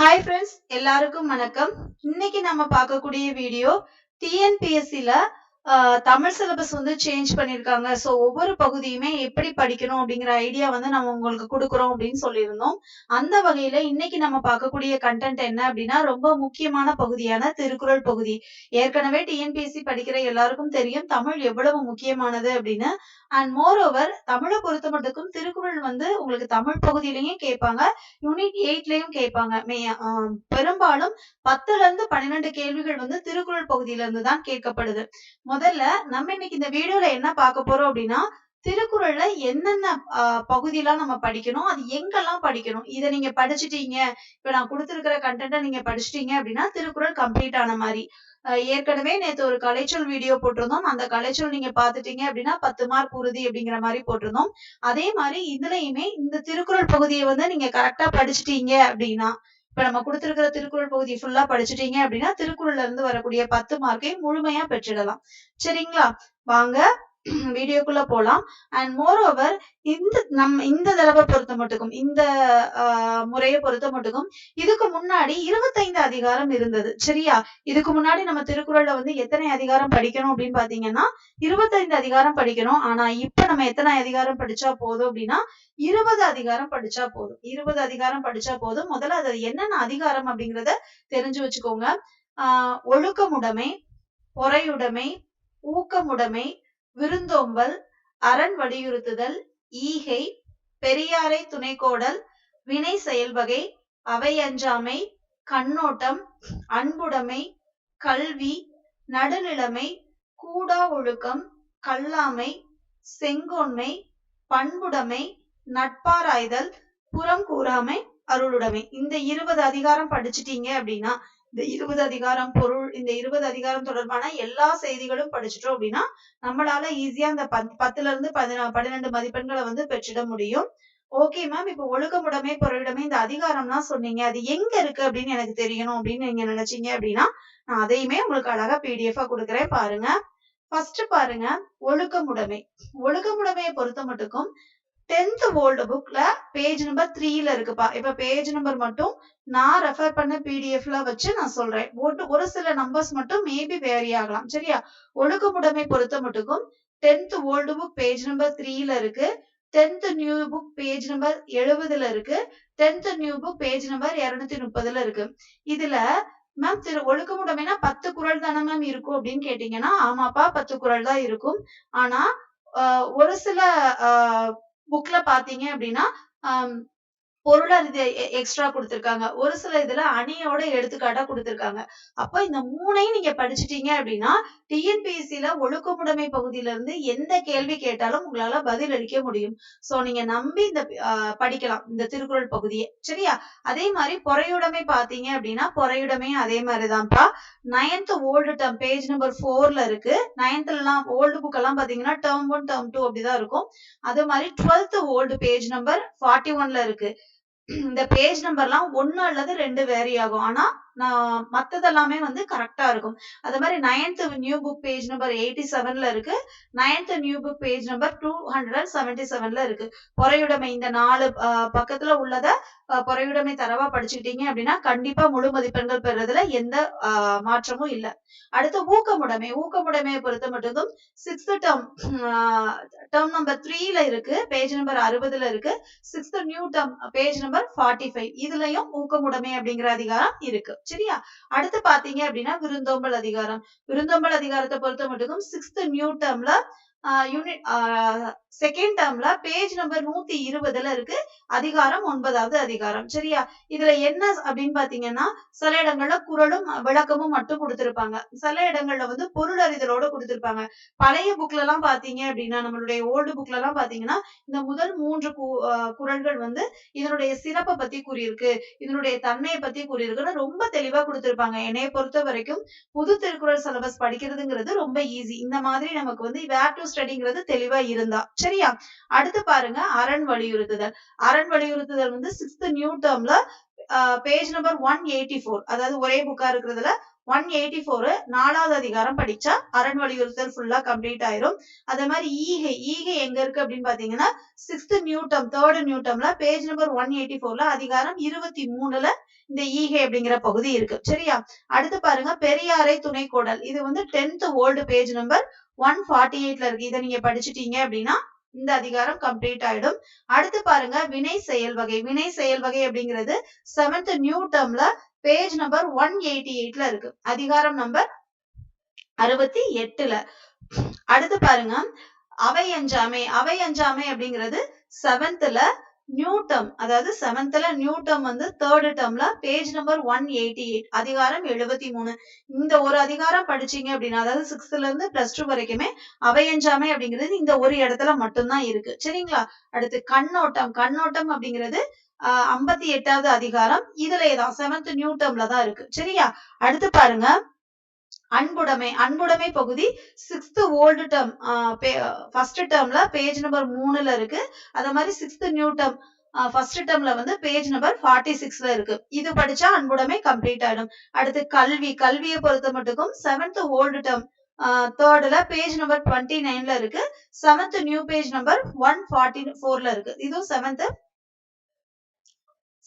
Hi friends எல்லாருக்கும் வணக்கம். இன்னைக்கு நம்ம பார்க்கக்கூடிய வீடியோ டிஎன்பிஎஸ்சியில் தமிழ் சிலபஸ் வந்து சேஞ்ச் பண்ணியிருக்காங்க ஸோ ஒவ்வொரு பகுதியுமே எப்படி படிக்கணும் அப்படிங்கிற ஐடியா வந்து நம்ம உங்களுக்கு கொடுக்குறோம் அப்படின்னு சொல்லியிருந்தோம். அந்த வகையில இன்னைக்கு நம்ம பார்க்கக்கூடிய கண்டென்ட் என்ன அப்படின்னா ரொம்ப முக்கியமான பகுதியான திருக்குறள் பகுதி. ஏற்கனவே டிஎன்பிஎஸ்சி படிக்கிற எல்லாருக்கும் தெரியும் தமிழ் எவ்வளவு முக்கியமானது அப்படின்னு. அண்ட் மோர் ஓவர் தமிழை பொறுத்த மட்டுக்கும் திருக்குறள் வந்து உங்களுக்கு தமிழ் பகுதியிலையும் கேட்பாங்க யூனிட் எயிட்லயும் கேட்பாங்க. மே ஆஹ் பெரும்பாலும் பத்துல இருந்து பன்னிரெண்டு கேள்விகள் வந்து திருக்குறள் பகுதியில இருந்து தான் கேட்கப்படுது. முதல்ல நம்ம இன்னைக்கு இந்த வீடியோல என்ன பார்க்க போறோம் அப்படின்னா திருக்குறள்ல என்னென்ன ஆஹ் பகுதியெல்லாம் நம்ம படிக்கணும் அது எங்கெல்லாம் படிக்கணும் இதை நீங்க படிச்சுட்டீங்க இப்ப நான் கொடுத்துருக்கிற கண்டென்ட்டை நீங்க படிச்சுட்டீங்க அப்படின்னா திருக்குறள் கம்ப்ளீட் ஆன மாதிரி. ஆஹ் ஏற்கனவே நேத்து ஒரு கலைச்சொல் வீடியோ போட்டிருந்தோம். அந்த கலைச்சொல் நீங்க பாத்துட்டீங்க அப்படின்னா பத்து மார்க் உறுதி அப்படிங்கிற மாதிரி போட்டிருந்தோம். அதே மாதிரி இதுலயுமே இந்த திருக்குறள் பகுதியை வந்து நீங்க கரெக்டா படிச்சுட்டீங்க அப்படின்னா இப்ப நம்ம கொடுத்திருக்கிற திருக்குறள் பகுதி ஃபுல்லா படிச்சுட்டீங்க அப்படின்னா திருக்குறள்ல இருந்து வரக்கூடிய பத்து மார்க்கையும் முழுமையா பெற்றிடலாம். சரிங்களா? வாங்க வீடியோக்குள்ள போலாம். அண்ட் மோர் ஓவர் இந்த நம்ம இந்த தடவை பொறுத்த மட்டுக்கும் இந்த ஆஹ் முறையை பொறுத்த மட்டுக்கும் இதுக்கு முன்னாடி இருபத்தைந்து அதிகாரம் இருந்தது. சரியா? இதுக்கு முன்னாடி நம்ம திருக்குறள்ல வந்து எத்தனை அதிகாரம் படிக்கணும் அப்படின்னு பாத்தீங்கன்னா இருபத்தைந்து அதிகாரம் படிக்கணும். ஆனா இப்ப நம்ம எத்தனை அதிகாரம் படிச்சா போதும் அப்படின்னா இருபது அதிகாரம் படிச்சா போதும். இருபது அதிகாரம் படிச்சா போதும். முதல்ல அது என்னென்ன அதிகாரம் அப்படிங்கறத தெரிஞ்சு வச்சுக்கோங்க. ஆஹ் ஒழுக்கமுடைமை பொறையுடைமை ஊக்கமுடைமை விருந்தோம்பல் அரண் வலியுறுத்துதல் ஈகை பெரியாரை துணைக்கோடல் வினை செயல்வகை அவையஞ்சாமை கண்ணோட்டம் அன்புடைமை கல்வி நடுநிலைமை கூடா ஒழுக்கம் கல்லாமை செங்கோன்மை பண்புடைமை நட்பாராய்தல் புறம் கூறாமை அருளுடைமை. இந்த இருபது அதிகாரம் படிச்சிட்டீங்க அப்படின்னா இந்த இருபது அதிகாரம் பொருள் இந்த இருபது அதிகாரம் தொடர்பான எல்லா செய்திகளும் படிச்சிட்டோம் அப்படின்னா நம்மளால ஈஸியா அந்த பத் பத்துல இருந்து பதினா பன்னிரெண்டு மதிப்பெண்களை வந்து பெற்றிட முடியும். ஓகே மேம் இப்ப ஒழுக்கமுடைமை பொருளிடமே இந்த அதிகாரம்லாம் சொன்னீங்க. அது எங்க இருக்கு அப்படின்னு எனக்கு தெரியணும் அப்படின்னு நீங்க நினைச்சீங்க அப்படின்னா நான் அதையுமே உங்களுக்கு அழகா பிடிஎஃபா கொடுக்குறேன். பாருங்க. ஃபர்ஸ்ட் பாருங்க. ஒழுக்கமுடைமை ஒழுக்கமுடைமையை பொறுத்த மட்டுக்கும் டென்த் ஓல்டு புக்ல பேஜ் நம்பர் த்ரீல இருக்குப்பா. இப்ப பேஜ் நம்பர் மட்டும் நான் ரெஃபர் பண்ண பிடிஎஃப்ல வச்சு நான் சொல்றேன். ஒரு ஒரு சில நம்பர்ஸ் மட்டும் மேபி வேரி ஆகலாம். சரியா? ஒழுக்கமுடைமை பொறுத்த மட்டுக்கும் tenth old book page number த்ரீல இருக்கு. Tenth new book page number எழுபதுல இருக்கு. Tenth new book page number இருநூத்தி முப்பதுல இருக்கு. இதுல மேம் திரு ஒழுக்கமுடைமைனா பத்து குரல் தானே மேம் இருக்கும் அப்படின்னு கேட்டீங்கன்னா ஆமாப்பா பத்து குரல் தான் இருக்கும். ஆனா ஒரு சில ஆஹ் புக்ல பாத்தீங்க அப்படின்னா ஆஹ் பொருளாதார எக்ஸ்ட்ரா கொடுத்திருக்காங்க. ஒரு சில இதுல அணியோட எடுத்துக்காட்டா கொடுத்திருக்காங்க. அப்ப இந்த மூணையும் நீங்க படிச்சிட்டீங்க அப்படின்னா டிஎன்பிஎஸ்சில ஒழுக்கமுடைமை பகுதியில இருந்து எந்த கேள்வி கேட்டாலும் உங்களால பதில் அளிக்க முடியும். சோ நீங்க நம்பி இந்த ஆஹ் படிக்கலாம் இந்த திருக்குறள் பகுதியை. சரியா? அதே மாதிரி பொறையுடைமை பாத்தீங்க அப்படின்னா பொறையுடைமையும் அதே மாதிரிதான்ப்பா. Ninth old term page number ஃபோர்ல இருக்கு. நைன்த்ல எல்லாம் ஓல்டு புக் எல்லாம் பாத்தீங்கன்னா டேர்ம் ஒன் டேர்ம் டூ அப்படிதான் இருக்கும். அதே மாதிரி twelfth old page number forty ஒன்ல இருக்கு. இந்த பேஜ் நம்பர்லாம் ஒன்னு அல்லது ரெண்டு வேரி ஆகும். ஆனா நான் மத்தது எல்லாமே வந்து கரெக்டா இருக்கும். அது மாதிரி ninth new book page number eighty செவன்ல இருக்கு. Ninth new book page number two hundred seventy செவன்ல இருக்கு. பொறையுடைமை இந்த நாலு பக்கத்துல உள்ளத பொறையுடைமை தரவா படிச்சுக்கிட்டீங்க அப்படின்னா கண்டிப்பா முழு மதிப்பெண்கள் பெறுறதுல எந்த மாற்றமும் இல்ல. அடுத்து ஊக்கமுடைமை ஊக்கமுடைமையை பொறுத்த மட்டும் சிக்ஸ்த் டேர்ம் டேர்ம் நம்பர் த்ரீல இருக்கு. பேஜ் நம்பர் அறுபதுல இருக்கு. Sixth new term page number forty five இதுலயும் ஊக்கமுடைமை அப்படிங்கிற அதிகாரம் இருக்கு. சரியா? அடுத்து பாத்தீங்க அப்படின்னா விருந்தோம்பல் அதிகாரம். விருந்தோம்பல் அதிகாரத்தை பொறுத்த மட்டும் சிக்ஸ்த் நியூ டேர்ம்ல யூனிட் செகண்ட் டேர்ம்ல பேஜ் நம்பர் நூத்தி இருபதுல இருக்கு. அதிகாரம் ஒன்பதாவது அதிகாரம். சரியா? இதுல என்ன அப்படின்னு பாத்தீங்கன்னா சில இடங்கள்ல குரலும் விளக்கமும் மட்டும் கொடுத்திருப்பாங்க. சில இடங்கள்ல வந்து பொருள் அறிதலோட கொடுத்திருப்பாங்க. பழைய புக்ல எல்லாம் பாத்தீங்க அப்படின்னா நம்மளுடைய ஓல்டு புக்ல எல்லாம் பாத்தீங்கன்னா இந்த முதல் மூன்று குரல்கள் வந்து இதனுடைய சிறப்பை பத்தி கூறியிருக்கு. இதனுடைய தன்மையை பத்தி கூறியிருக்குன்னு ரொம்ப தெளிவா கொடுத்திருப்பாங்க. என்னைய பொறுத்த வரைக்கும் புது திருக்குறள் சிலபஸ் படிக்கிறதுங்கிறது ரொம்ப ஈஸி இந்த மாதிரி நமக்கு வந்து வேர் டு ஸ்டடிங்கிறது தெளிவா இருந்தா. சரியா? அடுத்து பாருங்க அரண் வலியுறுத்துதல். அரண் வலியுறுத்துதல் வந்து sixth new டேர்ம்ல page number one eighty four அதாவது ஒரே புக்கா இருக்கிறதுல ஒன் எயிட்டி ஃபோர் நாலாவது அதிகாரம் படிச்சா அரண் வலியுறுத்தல் ஃபுல்லா கம்ப்ளீட் ஆயிரும். அதே மாதிரி ஈகை. ஈகை எங்க இருக்கு அப்படின்னு பாத்தீங்கன்னா sixth new term third new டேர்ம்ல page number one eighty ஃபோர்ல அதிகாரம் இருபத்தி மூணுல இந்த ஈகை அப்படிங்கிற பகுதி இருக்கு. சரியா? அடுத்து பாருங்க பெரியாரை துணைக்கோடல் இது வந்து tenth old page number one forty எயிட்ல இருக்கு. இதை நீங்க படிச்சிட்டீங்க அப்படின்னா இந்த அதிகாரம் கம்ப்ளீட் ஆயிடும். அடுத்து பாருங்க வினை செயல் வகை. வினை செயல் வகை அப்படிங்கிறது செவன்த் நியூ டேர்ம்ல பேஜ் நம்பர் ஒன் எயிட்டி எயிட்ல இருக்கு. அதிகாரம் நம்பர் அறுபத்தி எட்டுல. அடுத்து பாருங்க அவை அஞ்சாமை அவை அஞ்சாமை அப்படிங்கிறது செவன்த்ல நியூ டேர்ம் அதாவது செவன்த்ல நியூ டேர்ம் வந்து third டேர்ம்ல page number one eighty eight அதிகாரம் எழுபத்தி மூணு. இந்த ஒரு அதிகாரம் படிச்சீங்க அப்படின்னா அதாவது சிக்ஸ்த்ல இருந்து பிளஸ் டூ வரைக்குமே அவையஞ்சாமை அப்படிங்கிறது இந்த ஒரு இடத்துல மட்டும்தான் இருக்கு. சரிங்களா? அடுத்து கண்ணோட்டம் கண்ணோட்டம் அப்படிங்கிறது ஆஹ் ஐம்பத்தி எட்டாவது அதிகாரம். இதுலயே தான் செவன்த் நியூ டேர்ம்ல தான் இருக்கு. சரியா? அடுத்து பாருங்க. அன்புடைமை அன்புடைமை பகுதி சிக்ஸ்த் ஓல்டு டேர்ம் ஃபர்ஸ்ட் டேர்ம்ல பேஜ் நம்பர் மூணுல இருக்கு. அதே மாதிரி சிக்ஸ்த் நியூ டேர்ம் ஃபர்ஸ்ட் டேர்ம்ல வந்து பேஜ் நம்பர் ஃபார்ட்டி சிக்ஸ்ல இருக்கு. இது படிச்சா அன்புடைமை கம்ப்ளீட் ஆயிடும். அடுத்து கல்வி கல்வியை பொறுத்த மட்டுக்கும் செவன்த் ஓல்டு டேர்ம் தேர்ட்ல பேஜ் நம்பர் டுவெண்ட்டி நைன்ல இருக்கு. Seventh new page number one forty ஃபோர்ல இருக்கு. இதுவும் செவன்த்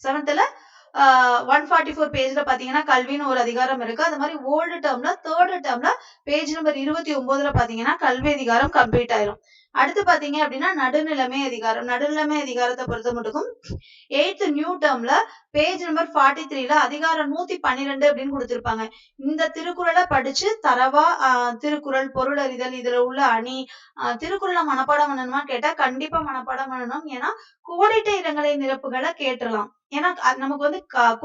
செவன்த்ல ஒன் ஃபார்ட்டி ஃபோர் பேஜ்ல பாத்தீங்கன்னா கல்வின்னு ஒரு அதிகாரம் இருக்கு. அது மாதிரி ஓல்டு டேர்ம்ல தேர்டு டேர்ம்ல பேஜ் நம்பர் இருபத்தி ஒன்பதுல பாத்தீங்கன்னா கல்வி அதிகாரம் கம்ப்ளீட் ஆயிரும். அடுத்து பாத்தீங்க அப்படின்னா நடுநிலைமை அதிகாரம். நடுநிலைமை அதிகாரத்தை பொறுத்த மட்டுக்கும் எயித்து நியூ டேர்ம்ல பேஜ் நம்பர் ஃபார்ட்டி த்ரீல அதிகாரம் நூத்தி பன்னிரெண்டு அப்படின்னு கொடுத்திருப்பாங்க. இந்த திருக்குறளை படிச்சு தரவா ஆஹ் திருக்குறள் பொருளறிதல் இதுல உள்ள அணி திருக்குறளை மனப்பாடம் பண்ணணுமா கேட்டா கண்டிப்பா மனப்பாடம் பண்ணணும். ஏன்னா கோடிட்ட இடங்களை நிரப்புகளை கேட்டுறலாம். ஏன்னா நமக்கு வந்து க-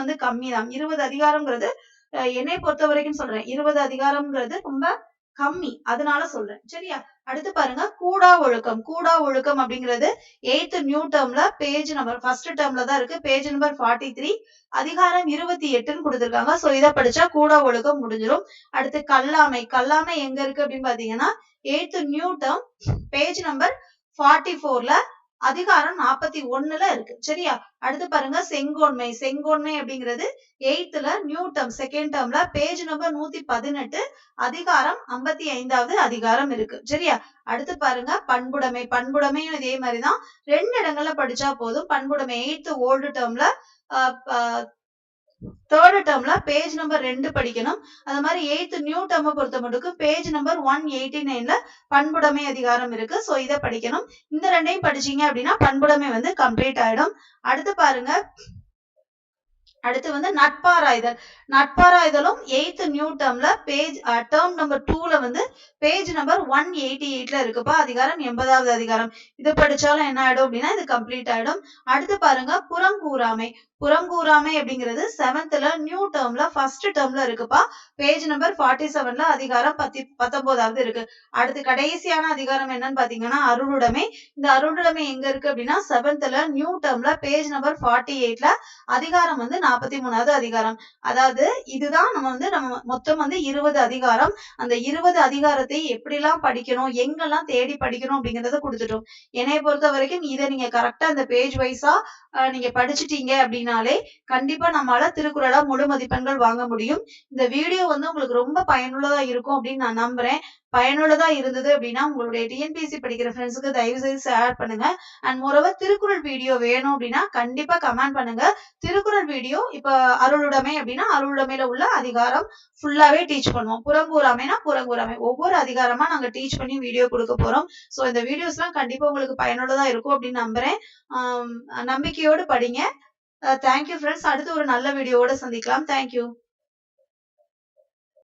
வந்து கம்மி தான் இருபது அதிகாரம்ங்கிறது அஹ் என்னை பொறுத்த வரைக்கும் சொல்றேன். இருபது அதிகாரம்ங்கிறது ரொம்ப கம்மி. அதனால சொல்றேன். சரியா? அடுத்து பாருங்க. கூடா ஒழுக்கம். கூடா ஒழுக்கம் அப்படிங்கிறது எயித்து நியூ டேர்ம்ல பேஜ் நம்பர் ஃபர்ஸ்ட் டேர்ம்ல தான் இருக்கு. பேஜ் நம்பர் ஃபார்ட்டி த்ரீ அதிகாரம் இருபத்தி எட்டுன்னு கொடுத்துருக்காங்க. சோ இதை படிச்சா கூடா ஒழுக்கம் முடிஞ்சிரும். அடுத்து கல்லாமை. கல்லாமை எங்க இருக்கு அப்படின்னு பாத்தீங்கன்னா eighth new term page number forty ஃபோர்ல அதிகாரம் நாற்பத்தி ஒண்ணுல இருக்கு. சரியா? அடுத்து பாருங்க செங்கோன்மை. செங்கோன்மை அப்படிங்கிறது எயித்துல நியூ டேர்ம் செகண்ட் டேர்ம்ல பேஜ் நம்பர் நூத்தி பதினெட்டு அதிகாரம் ஐம்பத்தி ஐந்தாவது அதிகாரம் இருக்கு. சரியா? அடுத்து பாருங்க பண்புடைமை. பண்புடைமையும் இதே மாதிரிதான். ரெண்டு இடங்கள்ல படிச்சா போதும். பண்புடைமை எயித்து ஓல்டு டேர்ம்ல தேர்டு டேர்ம்ல பேஜ் நம்பர் ரெண்டு படிக்கணும். அது மாதிரி எயித் நியூ டேர்மை பொறுத்த மட்டும் பேஜ் நம்பர் ஒன் எயிட்டி நைன்ல பண்புடைமை அதிகாரம் இருக்கு. ஸோ இதை படிக்கணும். இந்த ரெண்டையும் படிச்சீங்க அப்படின்னா பண்புடைமை வந்து கம்ப்ளீட் ஆயிடும். அடுத்து பாருங்க. அடுத்து வந்து நட்பாராய்தல். நட்பாராய்தலும் எயித்து நியூ டேர்ம்ல பேஜ் டேர்ம் நம்பர் டூல வந்து பேஜ் நம்பர் ஒன் எயிட்டி எயிட்ல இருக்குப்பா. அதிகாரம் எண்பதாவது அதிகாரம். இது படிச்சாலும் என்ன ஆயிடும் அப்படின்னா இது கம்ப்ளீட் ஆயிடும். அடுத்து பாருங்க புறங்கூறாமை. புறங்கூறாமை அப்படிங்கிறது செவன்த்ல நியூ டேர்ம்ல ஃபர்ஸ்ட் டேர்ம்ல இருக்குப்பா. பேஜ் நம்பர் ஃபார்ட்டி செவன்ல அதிகாரம் பத்தி பத்தொன்பதாவது இருக்கு. அடுத்து கடைசியான அதிகாரம் என்னன்னு பாத்தீங்கன்னா அருளுடைமை. இந்த அருளுடைமை எங்க இருக்கு அப்படின்னா செவன்த்ல நியூ டேர்ம்ல பேஜ் நம்பர் ஃபார்ட்டி எயிட்ல அதிகாரம் வந்து நாற்பத்தி மூணாவது அதிகாரம். அதாவது இதுதான் நம்ம வந்து நம்ம மொத்தம் வந்து இருபது அதிகாரம். அந்த இருபது அதிகாரத்தை எப்படிலாம் படிக்கணும் எங்கெல்லாம் தேடி படிக்கணும் அப்படிங்கறத கொடுத்துட்டோம். என்னைய பொறுத்த வரைக்கும் இதை நீங்க கரெக்டா அந்த பேஜ் வைஸா நீங்க படிச்சுட்டீங்க அப்படின்னு அப்படின்னாலே கண்டிப்பா நம்மளால திருக்குறளா முழு மதிப்பெண்கள் வாங்க முடியும். இந்த வீடியோ வந்து உங்களுக்கு ரொம்ப பயனுள்ளதா இருக்கும் அப்படின்னு நான் நம்புறேன். பயனுள்ளதா இருந்தது அப்படின்னா உங்களுடைய டிஎன்பிஎஸ்சி படிக்கிற ஃப்ரெண்ட்ஸுக்கு தயவு செய்து ஷேர் பண்ணுங்க. அண்ட் மோரோவர் திருக்குறள் வீடியோ வேணும் அப்படின்னா கண்டிப்பா கமெண்ட் பண்ணுங்க. திருக்குறள் வீடியோ இப்ப அருளுடைமை அப்படின்னா அருளுடைமையில உள்ள அதிகாரம் ஃபுல்லாவே டீச் பண்ணுவோம். புறங்கூறாமைனா புறங்கூறாமை. ஒவ்வொரு அதிகாரமா நாங்க டீச் பண்ணி வீடியோ கொடுக்க போறோம். சோ இந்த வீடியோஸ் எல்லாம் கண்டிப்பா உங்களுக்கு பயனுள்ளதா இருக்கும் அப்படின்னு நம்புறேன். நம்பிக்கையோடு படிங்க. Uh, தேங்க்யூ ஃப்ரெண்ட்ஸ் அடுத்து ஒரு நல்ல வீடியோவோட சந்திக்கலாம். தேங்க்யூ